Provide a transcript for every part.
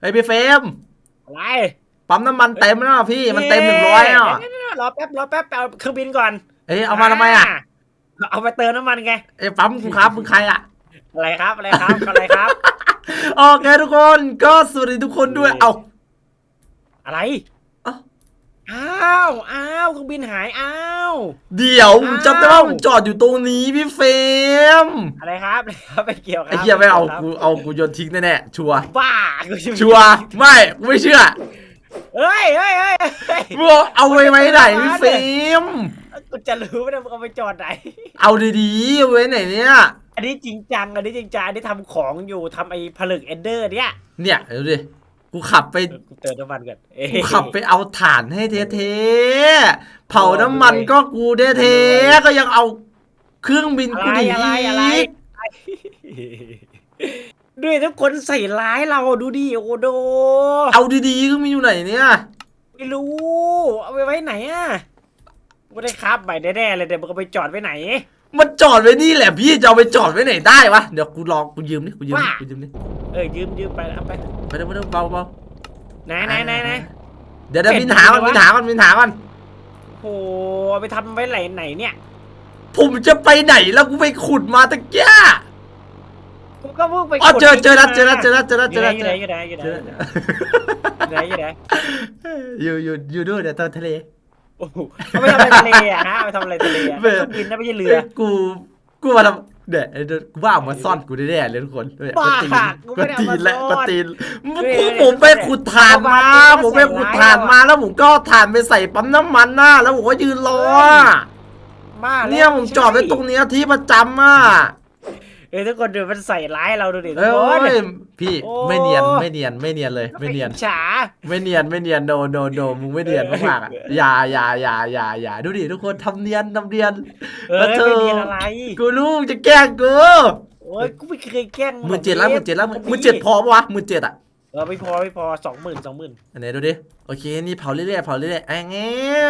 ไอพี่เฟรมอะไรปั๊มน้ำมันเต็มแล้วอะพี่มันเต็มหนึ่งร้อยอะเดี๋ยวๆๆรอแป๊บรอแป๊บไปเอาเครื่องบินก่อนเอ้ยเอามาทำไมอะเอาไปเติมน้ำมันไงเอ้ยปั๊มคุณครับมึงใครอะ อะไรครับอะไรครับอะไรครับ โอเคทุกคนก็สวัสดีทุกคนด้วยเอา อะไรเอ้าอ้าวอ้าวเครื่องบินหายอ้าว เดี๋ยวผมจำได้ว่าผมจอดอยู่ตรงนี้พี่เฟรมอะไรครับอะไรครับไม่เกี่ยวครับไอ้เหี้ยไม่เอาครับกูเอากูโยนทิ้งแน่ๆชัวร์บ้ากูจะชัวร์ไม่กูไม่เชื่อเฮ้ยเฮ้ยเฮ้ยเฮ้ยมึงเอาไว้ไว้ไหนพี่เฟรมกูจะรู้ไหมเนี่ยมึงเอาไปจอดไหน เอาดีๆเอาไว้ไหนเนี่ยอันนี้จริงจังอันนี้จริงจังอันนี้ทำของอยู่ทำไอ้ผลึกเอนเดอร์เนี่ยเนี่ยเดี๋ยวดิ กูขับไปเออกูเติมน้ำมันก่อนเอ้ยกูขับไปเอาถ่านให้เทๆเผาน้ำมันก็กูเทๆก็ยังเอาเครื่องบินอะกูไรหนีอะไรอะไรอีกด้วยทุกคนใส่ร้ายเราดูดิโอโด เอาดีๆก็มีอยู่ไหนเนี่ย ไม่รู้ เอาไปไว้ไหนอะไม่ได้ครับใหม่แน่ๆเลยเดี๋ยวมึงเอาไปจอดไว้ไหน มันจอดไว้นี่แหละพี่จะเอาไปจอดไว้ไหนได้วะเดี๋ยวกูลองกูยืมนี่กูยืมนี่ว่ากูยืมนี่เออยืมยืมไปเอาไปไปเดี๋ยวไปเดี๋ยวเบาเบาไหนไหนไหนไหนเดี๋ยวเดี๋ยวเป็บิดนหามันเป็บิดนวะหามันบินหามันโอ้เอาไปทำไว้ไหนไหนเนี่ย ผมจะไปไหนแล้วกูไปขุดมาตะเกียกูก็เพิ่งไปอ๋อเจอเจอแล้วกดเจอแล้วเจอแล้วเจอแล้วอเจยู่อไหนแล้วอยู่ไหนอยู่ไหนอยู่ไหนเจออยู่ไหนอยู่ไหนอยู่อยู่อยู่ด้วยเดี๋ยวตอนทะเล โอ้โหเอาไปทำอะไรทะเลอะฮะเอาไปทำอะไรทะเลอะไม่เครื่องบินนะไม่ใช่เรือกู กูมาทำเดี๋ยวเดี๋ยวกูว่าเอามาซ่อนกูแน่ๆเลยทุกคนเนี่ยบ้าตีนกูไม่ได้เอาตีมานและซ่อนก็ตีนเฮ้ยกูผมไปขุดถ่านมาเอามาผมไปขุดถ่านใส่ร้ายมาแล้วผมก็เอาถ่านไปใส่ปั๊มน้ำมันน่ะแล้วผมก็ยืนรออะบ้าแล้วเนี่ยผมจอดไว้ตรงเนี้ยที่ประจำอะ เอ้ยทุกคนดูมันใส่ร้ายเราดูดิทุเอ้กคน ยพี่โอ้ ไม่เนียนไม่เนียนไม่เนียนเลยไม่เนียนอิจฉาไม่เนียนไม่เนียนโนโนโนมึงไม่เนียนมากๆอะอย่าอย่าอย่าอย่าอย่าดูดิทุกคนทำเนียนทำเนียน เออแล้วเธอ ไม่เรียนอะไรกูรู้มึงจะแกล้งกูโอ้ยกูไม่เคยแกล้งหมื่นเจ็ดแล้วหมื่นเจ็ดแล้วหมื่นเจ็ดพอปะวะหมื่นเจ็ดอะ เออไม่พอไม่พอสองหมื่นสองหมื่น อันไหนดูดิ โอเค นี่เผาเรื่อยๆเผาเรื่อยๆไอ้เงี้ย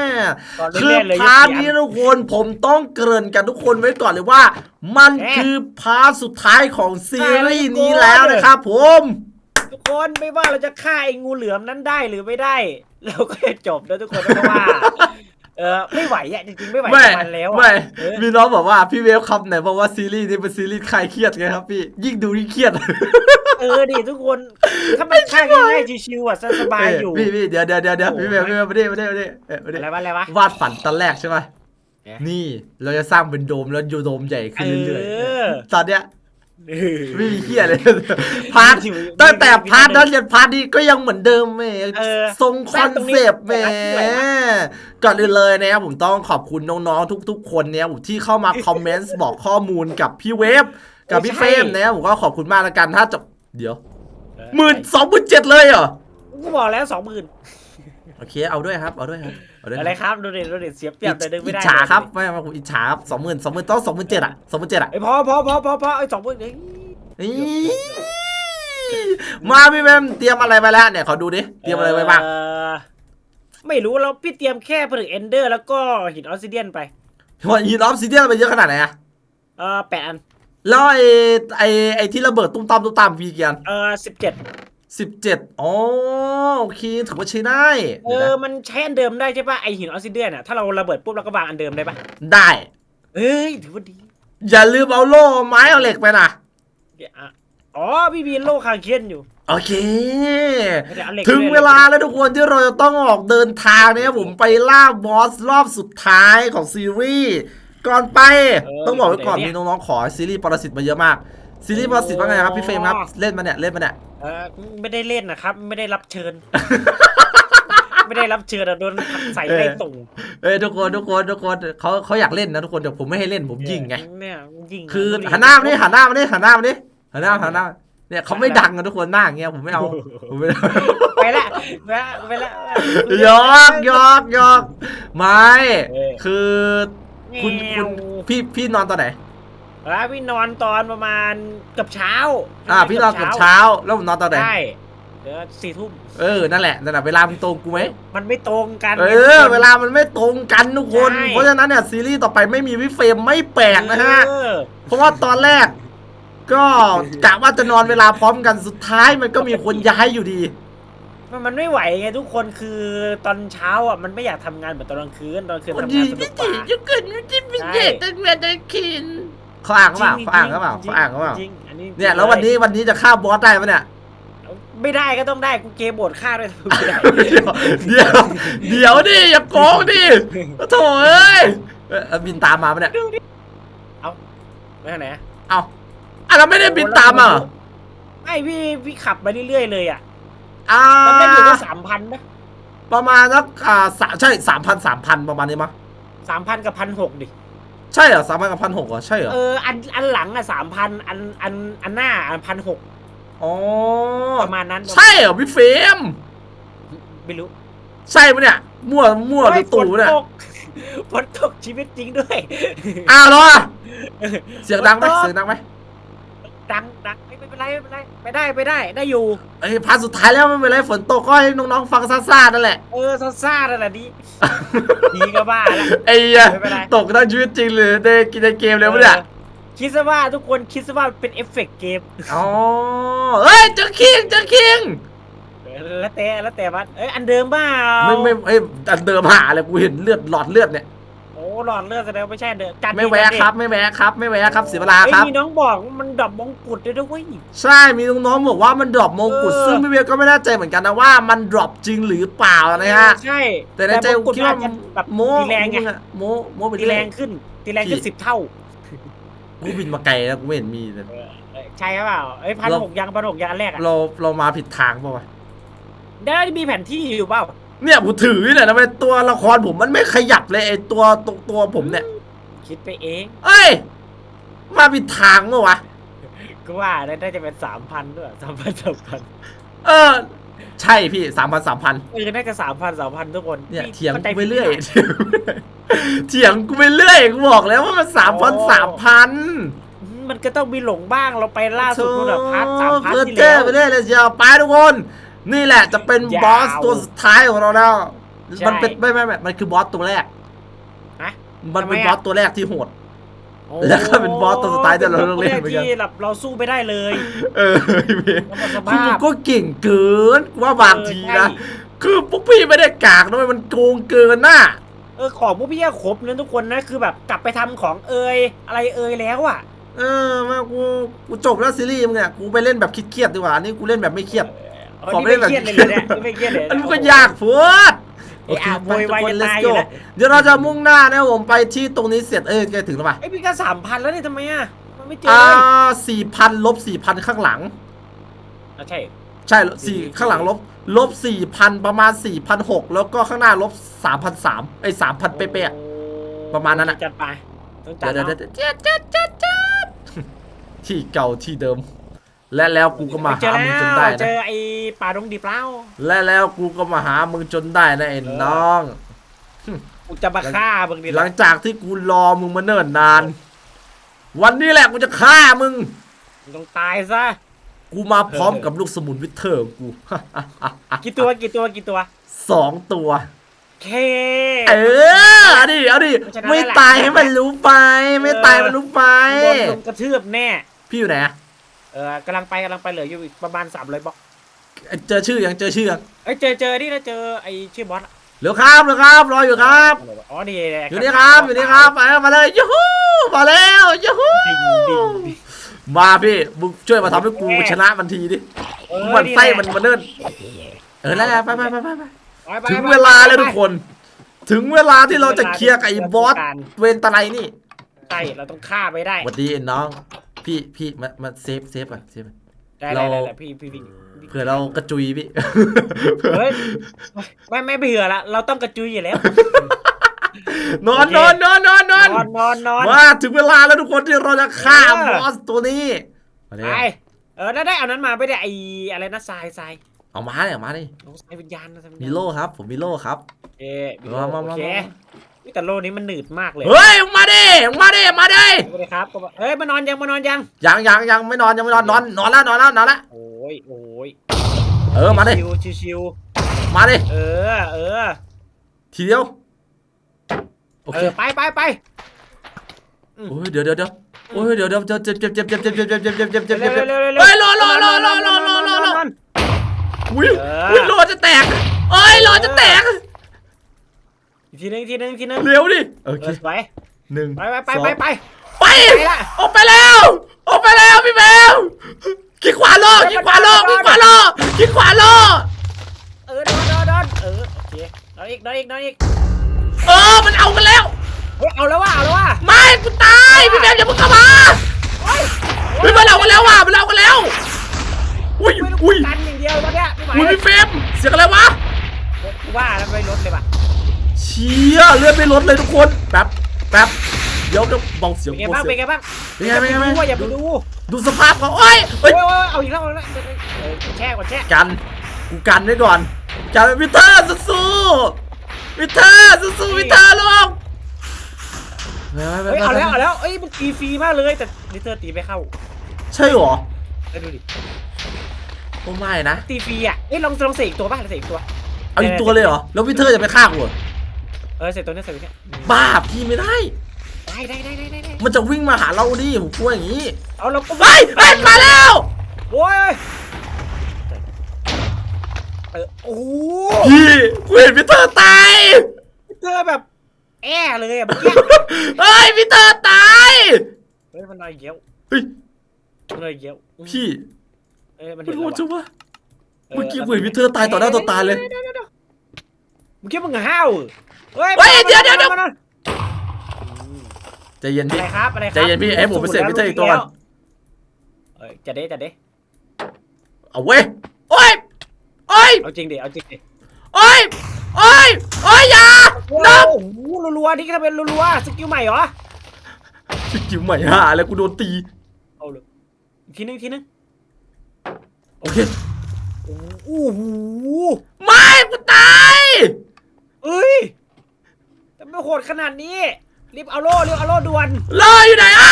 ตอนคือเล่นๆเลยพาร์ทนี้ทุกคนผมต้องเกริ่นกันทุกคนไว้ก่อนเลยว่า มันคือพาร์ทสุดท้ายของซีรีส์นี้แล้วนะครับผม ทุกคนไม่ว่าเราจะฆ่าไอ้งูเหลือมนั้นได้หรือไม่ได้ เราก็จะจบแล้วทุกคนเพราะว่า เออไม่ไหวอะจริงๆไม่ไหวไม่กับมันแล้วไม่อะเออมีน้องบอกว่าพี่เวฟครับไหนบอกว่าซีรีส์นี้เป็นซีรีส์คลายเครียดไงครับพี่ ยิ่งดูยิ่งเครียด เออดิทุกคนถ้ามันฆ่าง่ายๆชิวๆอะสบายๆอยู่ พี่พี่เดี๋ยวเดี๋ยวเดี๋ยวเดี๋ยวโอ้พี่โหเวฟพี่เวฟไม่ได้ไม่ได้ไม่ได้เอ้ยไม่อะไรได้วะอะไรวะ วาดฝันตอนแรกใช่ไหมเอ๊ะ นี่เราจะสร้างเป็นโดมแล้วโดมใหญ่ขึ้นเรื่อยเออ ๆตอนเนี้ยเออ ไม่มีเครียดเลยพาร์ทตั้งแต่พาร์ทนั้นยันพาร์ทนี้ก็ยังเหมือนเดิมแหม่เออทรงคอนเซปต์แหม่แม่ตรงนี้ก่อนอื่นเลยนะครับผมต้องขอบคุณน้องๆทุก ๆ คนเนี่ยผมที่เข้ามาคอมเมนต์บอกข้อมูลกับพี่เวฟกับพี่เฟรมนะครับผมก็ขอบคุณมากแล้วกันถ้าจบเดี๋ยวหมื่นสองหมื่นเจ็ดเลยเหรอกูบอกแล้วสองหมื่นโอเคเอาด้วยครับ เอาด้วยครับเอาด้วยอะไรครับดูดิดูดิเสียเปรียบแต่ดึงไม่อิจได้ฉาครับไม่ไม่ผมอิจฉาครับสองหมื่นสองหมื่นต้องสองหมื่นเจ็ดอะสองหมื่นเจ็ดอะไอ้ยพอพอพอพอพอไอ้สองหมื่นเอ้ยนี่มาพี่แมมเตรียมอะไรไปแล้วเนี่ยขอดูดิเตรียมอะไรไปบ้างเไม่รู้เราพี่เตรียมแค่ผลึกเอนเดอร์แล้วก็หินออสซิเดียนไปว่ายีนออฟซิเดียนไปเยอะขนาดไหนอะเออแปดอันแล้วไอ้ไอ้ไอ้ที่ระเบิดตุ้มตามตุ้มตามพีเกียนเออสิบเจ็ด สิบเจ็ดอ๋อโอเค ถือว่าใช้ได้เออมันใช้อันเดิมได้ใช่ปะไอหินออสซิเดียนอะถ้าเราระเบิดปุ๊บเราก็วางอันเดิมได้ปะได้ เอ้ยถือว่าดีอย่าลืมเอาโล่ไม้เอาเหล็กไปนะเดี๋ยวอะอ๋อพี่มีโลคางเคียนอยู่โอเคเดี๋ยวเอาเหล็กถึงไปด้วยเวลาแล้วทุกคนที่เราจะต้องออกเดินทางเนี่ยผมไปล่าบอสรอบสุดท้ายของซีรีส์ก่อนไปต้องบอกไว้ก่อนมีน้องๆขอซีรีส์ปรสิตมาเยอะมาก ซีรีส์ปรสิตว่าไงครับพี่เฟรมครับ เล่นมาเนี่ยเล่นมาเนี่ยเออไม่ได้เล่นนะครับ ไม่ได้รับเชิญ ไม่ได้รับเชิญอะโดนผลักใส่ในตุ่งเอ้ยทุกคนทุกคนทุกคนเขาเขาอยากเล่นนะทุกคนเดี๋ยวผมไม่ให้เล่นผมยิงไงเนี่ยยิงคือดูดิหันหน้ามาดิหันหน้ามาดิหันหน้ามาดิหันหน้าหันหน้าเนี่ยเขาไม่ดังกันทุกคนหน้าอย่างเงี้ยผมไม่เอาผมไม่เอาไปละไปละไปละหยอกหยอกหยอกไม่เออคือคุณคุณพี่พี่นอนตอนไหน แล้วพี่นอนตอนประมาณเกับเช้าอ่าพี่นอนเกือบเช้าแล้วผมนอนตอนไหนใช่เดี๋ยวสี่ทุ่มเออนั่นแหละนั่นแหละเวลามันตรงกูไหมมันไม่ตรงกันเออ เวลามันไม่ตรงกันทุกคนใช่เพราะฉะนั้นเนี่ยซีรีส์ต่อไปไม่มีวิเฟรมไม่แปลกนะฮะเออเพราะว่าตอนแรก ก็กะว่าจะนอนเวลาพร้อมกันสุดท้ายมันก็มีคนย้ายอยู่ดีมันมันไม่ไหวไงทุกคนคือตอนเช้าอะมันไม่อยากทำงานเหมือนตอนกลางคืนตอนกลางคืนวันทำดีงานสนุพี่กกจีว่าจะเกิดมันจะเป็นใช่เด็กตั้งแต่ได้กิน เขาอ่างเขาเปล่าเขาอ่างเขาเปล่าเขาอ่างเขาเปล่าจริงๆอันนี้เนี่ยแล้ววันนี้วันนี้จะฆ่าบอสได้ปะเนี่ยไม่ได้ก็ต้องได้กูเกมบทฆ่าด้วยไม่ได้เดี๋ยวเดี๋ยวดิอย่าโกงดิโถ่เอ้ยเอ่อบินตามมาปะเนี่ยดูดิเอาไม่ทางไหนอะเอาอะเราไม่ได้บินตามอะไม่พี่พี่ขับไปเรื่อยๆเลยอะอ่ามันได้อยู่แค่สามพันนะประมาณสักอ่าสามใช่สามพันสามพันประมาณนี้มั้ยสามพันกับพันหกดิ ใช่เหรอสามพันกับพันหกเหรอใช่เหรอเอออันอันหลังอะสามพันอันอันอันหน้าอันพันหกอ๋อประมาณนั้นใช่เหรอพี่เฟรมไม่รู้ ใช่ปะเนี่ย มั่วมั่วหรือตู่เนี่ยฝนตกฝนตกชีวิตจริงด้วยอ้าวเหรอเสียงดังไหมเสียงดังไหมดังดังไม่ เป็นไรไม่เป็นไรไปได้ไปได้ได้อยู่ ไอ้ยพาร์ทสุดท้ายแล้วไม่เป็นไรฝนตกก็ให้น้องๆฟังซ่าๆนั่นแหละ เออซ่าซ่าๆนั่นแหละดี ดีก็บ้าละ ไอ้เหี้ยไม่เป็นไร ตกทั้งชีวิตจริงหรือในกินในเกมเลยปะเนี่ยออคิดซะว่าทุกคนคิดซะว่าเป็นเอฟเฟกต์เกมอ๋อเฮ้ยเจอคิงเจอคิงเออแล้วแต่แล้วแต่มันเอ้ยอันเดิมเปล่าไม่ไม่เอ้ยอันเดิมหาเลยกูเห็นเลือดหลอดเลือดเนี่ยโอ้ หลอดเลือดแสดงว่าไม่ใช่อันเดิมจัดไม่แวะครับไม่แวะครับไม่แวะครับเสียเวลาเฮ้ยครับมีน้องบอกว่ามันดรอปมงกุฎด้วยด้วย ใช่มีน้องๆบอกว่ามันดรอปมงกุฎเออ ซึ่งพี่เวียก็ไม่แน่ใจเหมือนกันนะว่ามันดรอปจริงหรือเปล่านะฮะ ใช่แต่ในใจมงกูกุฎคิดว่าน่จะแบบโมตีแรงไงอะโมโมไปตีเรื่แรอยงขึ้นตีแรงขึ้นพี่สิบเท่ากูบินมาไกลแล้วกูไม่เห็นมีเลย เออเอ้ยใช่หรือเปล่าเอ้ยพันหกยังพันหกยังอันแรกอะเราเรามาผิดทางเปล่าวะได้มีแผนที่อยู่เปล่า เนี่ยผมถือเนี่ยทำไมตัวละครผมมันไม่ขยับเลยไอตัวตัวตัวผมเนี่ย คิดไปเองเอ้ย มาผิดทางเมื่อวะ ก็ว่าน่าจะเป็นสามพันด้วยสามพันสามพันเออ ใช่พี่สามพันสามพันเออน่าจะสามพันสามพันทุกคนเนี่ยพี่เถียงข้าใจกูไปเรื่อยผิดหน่เถียงกูไปเรื่อยกูบอกแล้วว่ามันสามพันสามพันอืมมันก็ต้องมีหลงบ้างเราไปล่าสุดนู่นอะพาร์ทสามพาร์ทเออที่เจ้แล้วไปเรื่อยเลยเชียวไปทุกคน นี่แหละจะเป็นยาวบอสตัวสุดท้ายของเราแล้วใช่มันเป็นไม่ไม่ไม่มันคือบอสตัวแรกฮะมันเป็นทำไมบอะอสตัวแรกที่โหดโอ้แล้วก็เป็นบอสตัวสุดท้ายที่เราต้องเล่นเหมือนกันที่แบบเราสู้ไม่ได้เลย เออพี่เมย์แล้วมันสคุณภาพก็เก่งเกินกูว่าบางทีเออนะใช่คือพวกพี่ไม่ได้กากนะเว้ยมันโกงเกินน่ะเออของพวกพี่อะครบนะทุกคนนะคือแบบกลับไปทำของเอยอะไรเอยแล้วอะเออมากูกูจบแล้วซีรีส์มึงเนี่ยกูไปเล่นแบบเครียดๆดีกว่าอันนี้กูเล่นแบบไม่เครียด เออขอนี่ไม่ไม่ได้แบบเครียดเลยเหรอเนี่ยนี่ไม่เครียดเลยอันนี้ก็โโหยากโพูดเอ้ยอะโวยวายจะตายอยู่แล้ว เดี๋ยวเราจะมุ่งหน้านะผมไปที่ตรงนี้เสร็จเอ้ยแกถึงแล้วป่ะไอยพี่ก็สามพันแล้วนี่ทำไมอะมันไม่เจออ่าเลยสี่พันลบสี่พันข้างหลัง อะใช่ ใช่สี่ข้างหลังลบลบสี่พันประมาณสี่พันหกแล้วก็ข้างหน้าลบสามพันสามไอ้สามพันเป๊ะๆอะโอ้ประมาณนั้นอะ จัดไปต้องจัเดี๋ดยวเดี๋ยวเนาะเดี๋ยวเจ๊ดเจ๊ดเจ๊ดเจ๊ดที่เก่าที่เดิม และแล้วกูก็มาเจอหาแล้มึงจนวได้เจนะ อไอ้ป่าดงดิบแล้วและแล้วกูก็มาหามึงจนได้นะไอ้เออน้อง กูจะมาฆ่ามึงดิหลังจากที่กูรอมึงมาเนิ่นนาน วันนี้แหละกูจะฆ่ามึง มึงต้องตายซะกูมาพร้อมกับลูกสมุนวิเทอร์ของกู กี่ตัวกี่ตัวกี่ตัวสองตัว เค เออเอาดิเอาดิเพราะฉะนั้นไม่แหละตายให้มันรู้ไป ไม่ตายมันรู้ไป โดนลงกระทืบแน่ พี่อยู่ไหนอะ เออกำลังไปกำลังไปเหลืออยู่อีกประมาณสามร้อยบล็อกเจอชื่อยังเจอชื่อยังเอ้ยเจอเจอนี่นะเจอไอ้ชื่อบอสอะเร็วครับเร็วครับรออยู่ครับ อ๋อนี่อยู่นี่ครับอยู่นี่ครับไปมาเลยยูฮูมาแล้วยูฮูดิ่งดิ่งดิ่ง มาพี่มึงช่วยมาทำให้กูชนะมันทีดิเออมันไส้แหละมันมาเนิ่นเออแล้วไปไปไปไปไปไปไปถึงไปเวลาแล้วไปทุกคน ถึงเวลาที่เราจะเคลียร์กับไอ้บอสเวนตะไลนี่ใช่เราต้องฆ่าไปได้หวัดดีไอ้น้อง พี่พี่มามาเซฟเซฟก่อนเซฟก่อนได้เรา ได้ได้ได้พี่พี่พี่เผื่อเรากระจุยพี่ เฮ้ยไม่ไม่เบื่อละเราต้องกระจุยอยู่แล้ว นอนนอนนอนนอนนอนนอนนอนนอนว่าถึงเวลาแล้วทุกคนที่เราจะฆ่าเออ บอสตัวนี้มาเลยไปเออได้ได้เอานั้นมาไม่ได้ไอ้อะไรนะทรายทรายเอามาเลยเอามาดิน้องทรายวิญญาณนะทรายวิญญาณมีโล่ครับ ผมมีโล่ครับเอ๊ะมีโลมามามาโอเคมา อุ๊ยแต่โลนี้มันหนืดมากเลยเฮ้ยมาดิมาดิมาดิสวัสดีครับก็บอกเฮ้ยมานอนยังมานอนยังยังยังยังไม่นอนยังไม่นอนนอนนอนแล้วนอนแล้วนอนแล้วโอ้ยโอ้ยเออมาดิชิวชิวชิวมาดิเออเออทีเดียวโอเอเคอไปไปไปโอ้ยเดี๋ยวเดี๋ยวเดี๋ยวโอ้ยเดี๋ยวเดี๋ยวเจ็บเจ็บเจ็บเจ็บเจ็บเจ็บเจ็บเจ็บเจ็บเจ็บเจ็บเจ็บเร็เจ็บวเร็วเร็วเร็วเฮ้ยรอรอรอรอรอรอรอรออุ้ยอุ้ยรอจะแตกเอ้ยรอจะแตก อีกทีนึงอีกทีนึงอีกทีนึงเร็วดิ โอเอเคอสวยหนึ่งไปไปไปสองไปไปไปไปละออกไปแล้วออกไปแล้วพี่แมวขี้ขวาล่อขี้ขวาล่อขี้ขวาล่อขี้ขวาล่อเออโดนโดนโดนเออโอเคโดนอีกโดนอีกโดนอีกเออมันเอากันแล้วเฮ้ยเอาแล้วว่ะเอาแล้วว่ะไม่กูตายพี่แมวอย่าเพิ่งเข้ามาเฮ้ยเฮ้ยมันเอากันแล้วว่ะมันเอากันแล้วอุ้ยไม่รู้อุ้ยกันอย่างเดียวตอนเนี้ยไม่ไหวอุ้ยพี่เฟรมเสียงอะไรวะกูว่าแล้วไม่ลดเลยว่ะเชี่ยเลือดไม่ลดเลยทุกคน แป๊บ แป๊บ เดี๋ยวจะเบาเสียงเป็นไงเบาบ้างเสีเป็ยนงไงบ้างเป็นไงเป็นไงเป็นไงอย่าไปดูดูสภาพเขาโอ้ยเฮ้โอ้ยยโอ้ยเอาอีกแล้วเอาอีกแล้วเออแช่ก่อนแช่กัน กูกันไว้ก่อน กันวิเทอร์สู้ๆวิเทอร์สู้ๆวิเทอร์ลงเฮ้ยเอาแล้วเอาแล้วเอ้ยมันตีฟรีมากเลยแต่ลิเตอร์ตีไม่เข้าใช่เหรอได้ดูดิโอ้ไม่นะ ตีฟรีอะเอ้ยลองลองเสกอีกตัวบ้างลองเสกอีกตัวเอาอีกตัวเลยเหรอ แล้ววิเทอร์จะไปฆ่ากูเหรอ เออเสกตัวนี้เสกตัวนี้บ้าพี่ไม่ได้ ได้ได้ได้ได้ได้มันจะวิ่งมาหาเราดิผมกลัวอย่างนี้เอาเราก็เฮ้ยเฮ้ยมาแล้วโอ้ยเออโอ้โหพี่กูเห็นวิเทอร์ตายเธอแบบแอ่เลยอะเมื่อกี้เฮ้ยวิเทอร์ตายเฮ้ยมันลอยเกี้ยวเฮ้ยมันลอยเกี้ยวพี่เอ้ยมันมัเห็นนโหแล้วดจังว่ะวะเมื่อกี้กูเห็นวิเทอร์ตายต่อหน้าต่อตาเลย เมื่อกี้มึงห้าวเฮ้ยเฮ้ยเดี๋ยวเดี๋ยวเดี๋ยว มามามาใจเย็นอะพี่ ไรครับอะไรครับใจเย็นพี่ให้ผมไปเสกวิเทอร์อีกตัวก่อน เอ้ยจะเด้จะเด้เอาเว้ยโอ้ยโอ้ยเอาจริงดิเอาจริงดิโอ้ยโอ้ยโอ้ยอย่าโอ้น้องโหรัวๆนี่ก็ทำเป็นรัวๆสกิลใหม่เหรอสกิลใหม่ฮะแล้วกูโดนตี เอาเลยอีกทีนึงอีกทีนึงโอเค โอ้โหไม่กูตายเอ้ยทำไม โหดขนาดนี้ รีบเอาโล่รีบเอาโล่ด่วนรออยู่ไหนอะ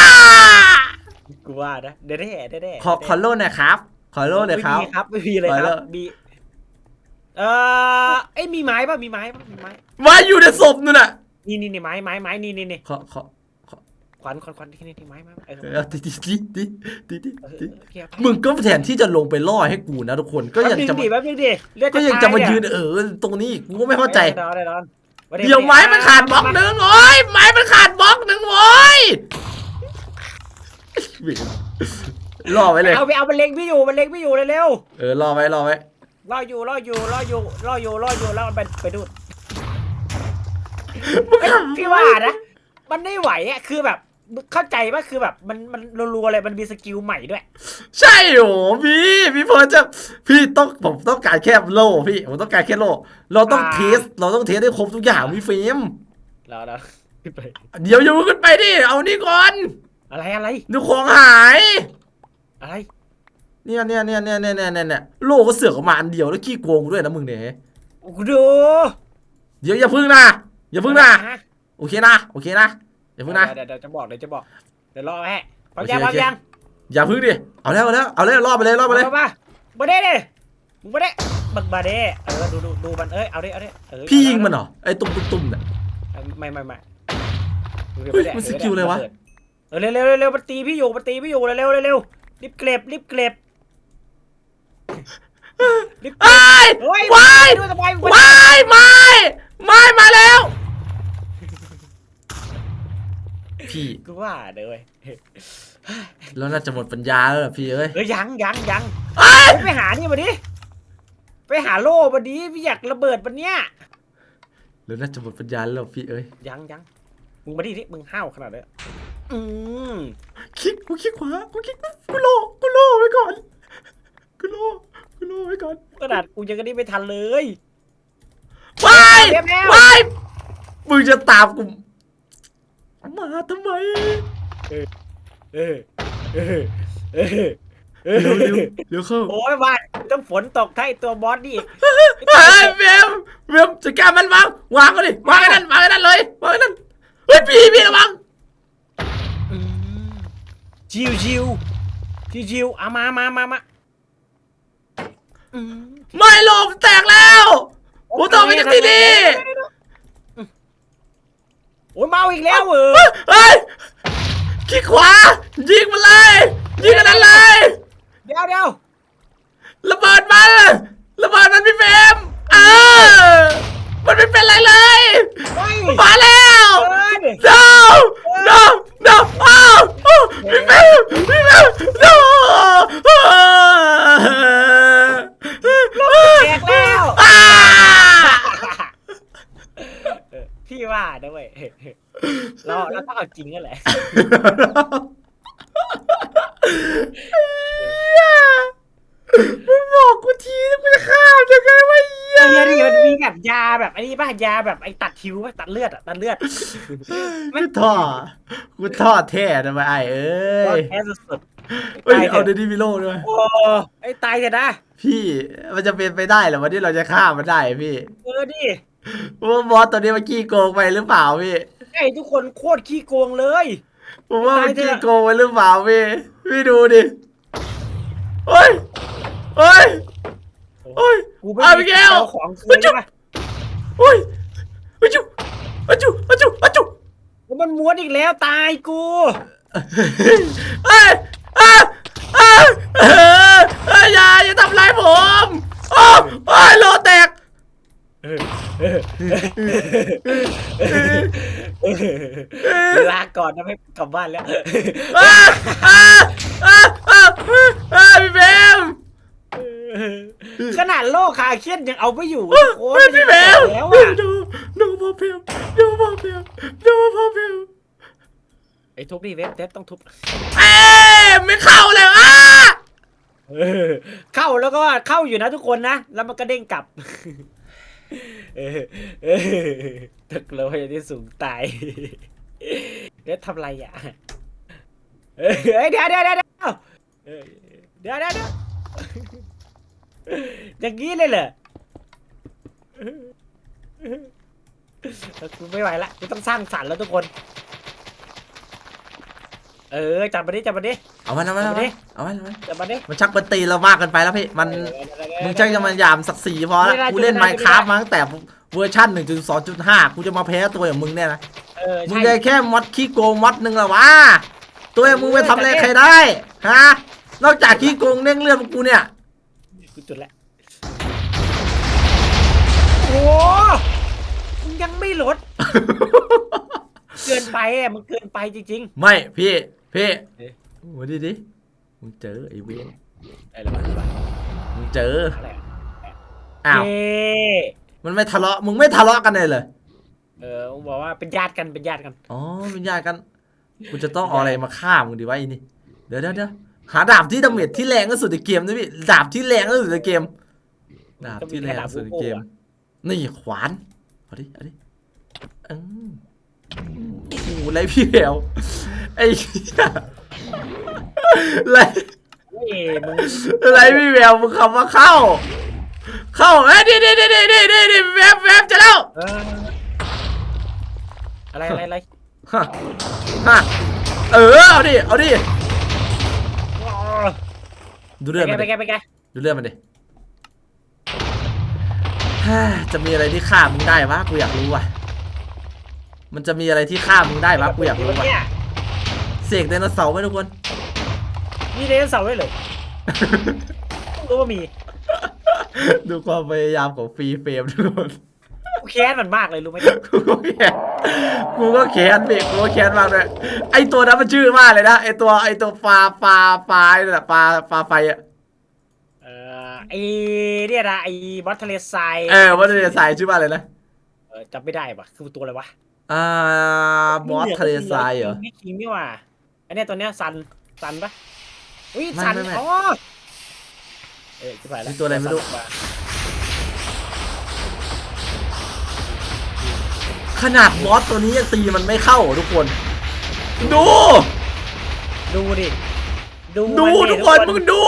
กูว่านะเด้เด้เด้เด้ขอขอโล่หน่อยครับ ขอโล่หน่อยครับ ไม่มีครับไม่มีเลยไปคแล้รัวบมีเอ่อไอ้ยมีไม้ป่ะมีไม้ป่ะมีไม้มาอยู่ในศพนู่นน่ะนี่นี่นี่ไม้ไม้ไม้นี่นี่นี่ขอขอขวัญขวัญขวัญที่นี่ที่ไม้ไม้เออเออตีตีตีตีตีตีเออตีเออโอเคเอาไปมึงก็แทนที่จะลงไปล่อให้กูนะทุกคนก็ยังจะแป๊บนึงดิแป๊บนึงดิเลือดก็ยังจะมายืนตเเออตรงนี้อีกกูก็ไม่เข้าใจได้ดอนได้ดอน เดี๋ยวไม้มันขาดบล็อกหนึ่งโอ้ยไม้มันขาดบล็อกหนึ่งโอ้ยรอไว้เลยเอาไปเอามันเล็งพี่อยู่มันเล็งพี่อยู่เร็วเออรอไว้รอไว้ๆรออยู่รออยู่รออยู่รออยู่รออยู่แล้วมันไปไปดูดเอ้ยพี่ว่านะมันไม่ไหวอะคือแบบ เข้าใจว่าคือแบบมันมันรัวๆเลยมันมีสกิลใหม่ด้วย ใช่โหพี่พี่เพิร์ลจะพี่ต้องผมต้องการแค่โล่พี่ผมต้องการแค่โล่เราต้องอ่าเทส เราต้องเทสให้ครบทุกอย่างพี่เฟรมแล้วแล้วขึ้นไปเดี๋ยวอย่าเพิ่งขึ้นไปดิเอานี่ก่อนอะไรอะไรดูของหาย อะไรเนี่ยเนี่ยเนี่ยเนี่ยเนี่ยเนี่ยเนี่ยโล่ก็เสือกออกมาอันเดียวแล้วขี้โกงกูด้วยนะมึงเนี่ยโอ้โหดูเดี๋ยวอย่าพึ่งนะอย่าพึ่งนะโอเคนะโอเคนะ อย่าพึ่งนะเดี๋ยวเดี๋ยวจะบอกเดี๋ยวจะบอกเดี๋ยวรอแฮะพร้อมโอเคยังพร้อมโอเคยังอย่าพึ่งดิเอาแล้วเอาแล้วเอาแล้วรอบไปเลยรอบไปเลยมามามาเด้ดิมึงมาเด้บักบาเด้เออดูดูดูมันเอ้ยเอาดิเอาดิเออพี่ยิงมันเหรอไอ้ตุ่มตุ่มตุ่มเนี่ยไม่ไม่ไม่เฮ้ยมันสกิลอะไรวะเออเร็วเร็วเร็วเร็วมันตีพี่อยู่มันตีพี่อยู่เร็วเร็วเร็วเร็วรีบเก็บรีบเก็บรีบเก็บไอ้ายเฮ้ยว้ายด้วยทำไมมึงว้ายไม่ไม่มาแล้ว พี่ กูว่าเด้อเว้ยแล้วน่าจะหมดปัญญาแล้วล่ะพี่เอ้ยเฮ้ยยังยังยังไอ้ายเฮ้ยไปหานี่มาดิ ไปหาโล่มาดิพี่อยากระเบิดมันเนี้ยแล้วน่าจะหมดปัญญาแล้วล่ะพี่เอ้ยยังยังมึงมาดิที่มึงห้าวขนาดนี้อืมคลิกกูคลิกขวากูคลิกกูโลกูโลไว้ก่อนกูโลกูโลไว้ก่อนขนาดกูยังก็นี่ไม่ทันเลยว้ายเรียบแล้วว้ายมึงจะตามกู มาทำไม เออเออเออเออเร็วเร็วเร็วเข้าโอ้ยว่าต้องฝนตกถ้าไอตัวบอสนี่เฮ้ยเวมเวมจัดการมันวางวางก็ดิวางไอ้นั่นวางไอ้นั่นเลยวางไอ้นั่นเฮ้ยพี่พี่ระวังจิวจิวจิวจิวเอามามามามาไม่ลมแตกแล้วกูต้องไปจากที่นี่ อ้ยเมาอีกแล้วเหรอเฮ้ยขี้ขวา ยิงมันเลย ยิงกันนั้นเลยเดี๋ยวเดี๋ยวระเบิดมันระเบิดมันพี่เฟรมเออมันไม่เป็นไรเลยเฮ้ยมาแล้วเอิญ no no no อ้าวอ้าวพี่เฟรมพี่เฟรม no แตกแล้วอ้าเออ พี่ว่านะเว้ยเราเราต้องเอาจริงนั่นแหละมึงบอกกูทีนะกูจะฆ่ามันยังไงวะเหี้ยเออนี่มันมีแบบยาแบบไอ้นี่ป่ะยาแบบไอ้ตัดคิ้วป่ะตัดเลือดอะตัดเลือดกูท่อกูท่อแท้ทำไมไอ้เอ้ก็ยแพ้สุดๆเฮ้ยตายเถเอาอะเดนิมิโลด้วยโอ้ไอ้ตายเถอะนะพี่มันจะเป็นไปได้เหรอวันที่เราจะฆ่ามันได้พี่ เออดิ ว่าบอสตัวนี้มันขี้โกงไปหรือเปล่าพี่ไอ้ทุกคนโคตรขี้โกงเลย ผมว่ามันตายเถอะขี้โกงไปหรือเปล่าพี่พี่ดูดิเฮ้ยเฮ้ยเฮ้ยกูไม่เอามีอีกแล้วเอาของคืนใช่ปะเฮ้ยอาจุอาจุอาจุอาจุแล้วมันม้วนอีกแล้วตายกูเอ้ยอะอะเออเอ้ยอย่าอย่าทำร้ายผมโอ้โอ้ยโลแตก ลาก่อนนะไม่กลับบ้านแล้วอะอะอะอะอะพี่เบมขนาดโลกคาเคียนยังเอาไม่อยู่เฮ้โอ้ยพี่เบมแล้วดูอะดูพอเบมดูพอเบมดูพอเบมไอ้ทุบดิเว็บเว็บต้องทุบเอ้ไม่เข้าเลยอะเข้าแล้วก็เข้าอยู่นะทุกคนนะ แล้วมันก็เด้งกลับ ตึกเราพยายที่สูงตายเดี๋ยวทำไรอะเฮ้ยเดี๋ยวเดี๋ยวเดี๋ยวเดี๋ยวเออเดี๋ยวเดี๋ยวเดี๋ยวอย่างนี้เลยเหรอกูไม่ไหวละกูต้องสร้างสรรค์แล้วทุกคน เออจับมาดิจับมาดิ เอามันเอามันเอาเอามัดินเอามันเอามันจับมาดิมันชักเป็นตีเรามากเกันไปแล้วพี่มันมึงช่างจะมายามศักดิ์ศรีพอละไม่ได้กูเล่นไม่ไมได้ค์คราฟมาตั้งแต่เวอร์ชัน1.2.5กูจะมาแพ้ตัวอย่างมึงเนี่ยนะเออมึงใช่ได้แค่มอดขี้โกงมอดหนึ่งเหรอวะตัวอย่างมึงไปทำอะไรใครได้ฮะนอกจากขี้โกงเด้งเลือดกูเนี่ยกูจุดแล้วโอ้มึงยังไม่ลดเกินไปอะมันเกินไปจริงไม่พี่ พี่เอ๊ะโอ้ดิดิมึงเจอไอ้เวนๆอะไรวะมึงเจออะไรอะอ้าวเย้มันไม่ทะเลาะมึงไม่ทะเลาะกันเลยเลยเออมึงบอกว่าเป็นญาติกันเป็นญาติกันอ๋อเป็นญาติกันกูจะต้องเอาอะไรมาฆ่ามึงดีวะไอ้นี่เดี๋ยวเดี๋ยวเดี๋ยวหาดาบที่ดาเมจที่แรงที่สุดในเกมนะพี่ดาบที่แรงที่สุดในเกมดาบที่แรงที่สุดในเกม นี่ขวานเอาดิเอาดิอืม โอ้โหไรพี่แววไอ้เหี้ยไรเฮ้ยมึงไรพี่แววมึงคำว่าเข้า เข้าเอ้ยดิดิดิดิดิดิดิแวบแวบจะแล้ว เอออะไรอะไรอะไรฮะฮะเออ เอาดิ เอาดิ อ๋อดูไปเรื่องไงมันไปดิไงไปไงดูเรื่องมันดิฮ่าจะมีอะไรที่ฆ่ามึงได้วะ กูอยากรู้ว่ะ มันจะมีอะไรที่ฆ่ามึงได้วะกูอยากรู้ว่ะเนี่ยเสกไดโนเสาร์ไหมทุกคน มีไดโนเสาร์ด้วยเลยรู้ว่ามี ดูความพยายามของฟรีเฟรมทุกคนกูแค้นมันมากเลยรู้ไหมกูก็แค้นกูก็แค้นพี่กูก็แค้นมากเลยไอตัวนั้นมันชื่อมากเลยนะไอตัวไอตัวปลาปลาปลาไอ้นั่นแหละปลาปลาไฟอะเออไอเนี่ยนะไอบอสทะเลทรายเออว่าจะใส่ชื่อว่าอะไรนะเออจำไม่ได้ปะคือตัวอะไรวะ อ่าบอสทะเลทรายเหรอไม่คิงนี่หว่าอันเนี้ยตัวเนี้ยซันซันปะอุ้ยไม่ซันไม่ไม่อ๋อเออจะไปแล้วมีตัวอะไรไม่รู้ ซันขนาดบอสตัวนี้ยังตีมันไม่เข้าอะทุกคน ดู ดูดิดูดูมัทุกคนมึงดู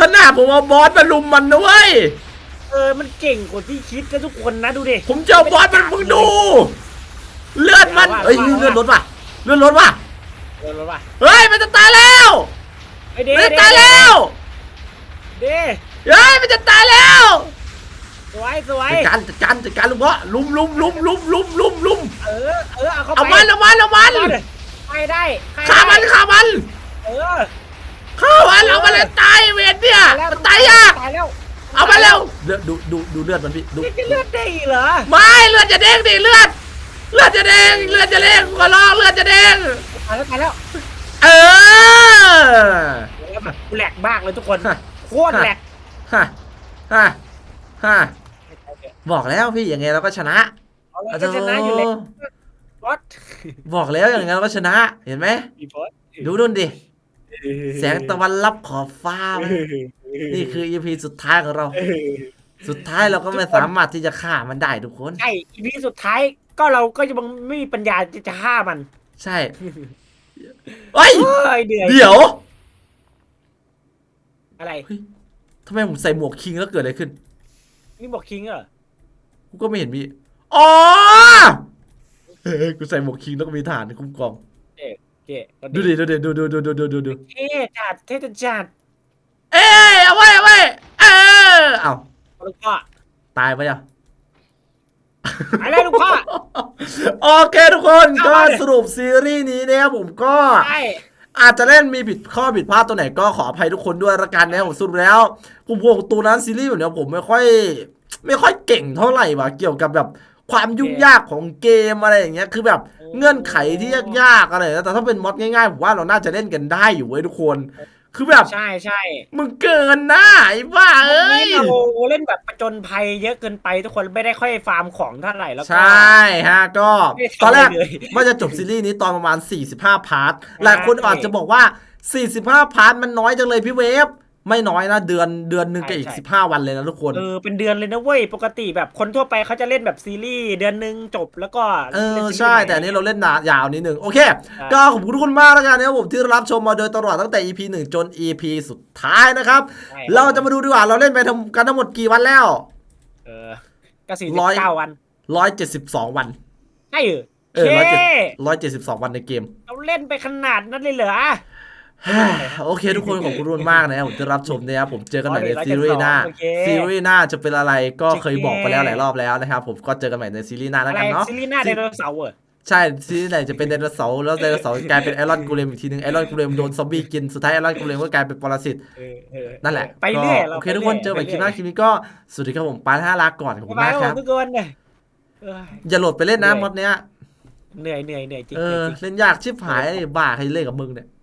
ขนาดผมเอาบอสมาลุมมันนะเว้ย เออมันเก่งกว่าที่คิดนะทุกคนนะดูดิผมจะเอาบอสมันมึงดู เลือดมันว่าเอ้ยว่าเลือดลดว่ะเลือดลดว่ะเออรู้ป่ะเฮ้ยมันจะตายแล้วไอเด้มันจะเด้ตายแล้วเด้เฮ้ยมันจะตายแล้วสวยสวยจัดการจัดการจัดการลุงพ่อลุมลุมลุมลุมลุมลุมลุมเออเออเอาเข้าไปเอามันเอามันเอามันเอาดิไม่ได้ใครฆ่ามันได้ฆ่ามันเออฆ่ามันเอามันเลยตายเวรเนี่ยแล้วมันตายยากตายแล้วเอามาเร็วเลือดดูดูดูเลือดมันพี่ดูนี่จะเลือดได้อีกเหรอไม่เลือดจะเด้งดิเลือด เลือดจะเด้งเลือดจะเด้งขอร้องเลือดจะเด้งตายแล้วตายแล้วเออ แล้วแบบกูแหลกมากเลยทุกคน ฮะ โคตรแหลกฮะฮะฮะบอกแล้วพี่ยังไงเราก็ชนะ เอาแล้วก็ชนะอยู่เลยบอสบอกแล้วอย่างไงเราก็ชนะ เห็นไหม มีบอสดูนู่นดิ แสงตะวันลับขอบฟ้าไหมนี่คือ EP สุดท้ายของเรา สุดท้ายเราก็ไม่สามารถที่จะฆ่ามันได้ทุกคน ใช่อีพีสุดท้ายก็เราก็ยังไม่มีปัญญาที่จะฆ่ามันใช่เฮ้ยโอ้ยเดือยเดี๋ยวอะไรทำไมผมใส่หมวกคิงแล้วเกิดอะไรขึ้น นี่บอกคิงเหรอกูก็ไม่เห็นมีอ๋อเฮ้ยกูใส่หมวกคิงแล้วก็มีฐานคุ้มกรองเจ๊เจ๊ดูดิดูดิดูดูดูดูดูดูดูเท่จัดเท่จัด เอ้ยเอาไว้เอาไว้เออเอา ลูกพ่อตายไปยังไปเลยลูกพ่อ โอเคทุกคนเอาก็มาดิ สรุปซีรีส์นี้นะครับผมก็ ใช่ อาจจะเล่นมีผิดข้อผิดพลาดตัวไหนก็ขออภัยทุกคนด้วยละกันนะผมสรุปแล้วผมพวกตัวนั้นซีรีส์แบบเนี้ยผมไม่ค่อย ไม่ค่อยเก่งเท่าไหร่ว่ะเกี่ยวกับแบบความยุ่งยากของเกมอะไรอย่างเงี้ยคือแบบเงื่อนไขที่ยากๆอะไรนะแต่ถ้าเป็นมอดง่ายๆผมว่าเราน่าจะเล่นกันได้อยู่เว้ยทุกคน คือแบบใช่ใช่มึงเกินหน้าไอ้บ้าวันเอ้ยนี้เราเล่นแบบประจนภัยเยอะเกินไปทุกคนไม่ได้ค่อยฟาร์มของเท่าไหร่แล้วก็ใช่ฮะก็ไม่ได้ทำตอนแรกอะไรเลยว่าจะจบซีรีส์นี้ตอนประมาณ 45 พาร์ทหลายคนอาจจะบอกว่า 45 พาร์ทมันน้อยจังเลยพี่เวฟ ไม่น้อยนะเดือนเดือนหนึ่งกับอีก15 วันเลยนะทุกคน เออเป็นเดือนเลยนะเว้ยปกติแบบคนทั่วไปเขาจะเล่นแบบซีรีส์เดือนหนึ่งจบแล้วก็เออล่นซีรีส์ใช่หม่ แต่อันนี้เราเล่นนานยาวนิดหนึ่งโอเคใช่ ก็ขอบคุณทุกคนมากแล้วกันนะครับผมที่รับชมมาโดยตลอดตั้งแต่ EP 1 จน EP สุดท้ายนะครับ ใช่เราจะมาดูดีกว่าเราเล่นไปทำกันทั้งหมดกี่วันแล้ว เออก็สี่ร้สิอยบเก้าวัน172 วัน ใช่เหรอเออเค172 วันในเกม เราเล่นไปขนาดนั้นเลยเหรอ โอเคทุกคนขอบคุณทุกคนมากนะครับผมที่รับชมนะครับผมเจอกันใหม่ในร้อยซีเจ็ดรีส์หน้าโอเคซีรีส์หน้าจะเป็นอะไรก็โอเคเคยบอกไปแล้วหลายรอบแล้วนะครับผมก็เจอกันใหม่ในซีรีส์หน้าแล้วอะไรกันเนาะซีรีส์หน้าไดโนเสาร์เหรอใช่ซีรีส์ไหนจะเป็นไดโนเสาร์แล้วไดโนเสาร์กลายเป็นไอรอนกูเลมอีกทีนึงไอรอนกูเลมโดนซอมบี้กินสุดท้ายไอรอนกูเลมก็กลายเป็นปรสิตเออเออนั่นแหละไปเรื่อยก็ราโอเคไปทุกคนเจอกันใหม่คลิปหน้าคลิปนี้ก็สวัสดีครับผมปาท่าลาก่อนขอบคุณบ๊ายบายมากคครัรับบทุกคนเนี่ยเอ้ยอย่าโหลดไปเล่นนะเหนื่อยมดเนี้ยเหนื่อยเหนื่อยเหนื่อยจริงเอเหนื่ออยจริงเล่นยากชิบหายเลยบ้าใครเล่นกับมึงเนี่ย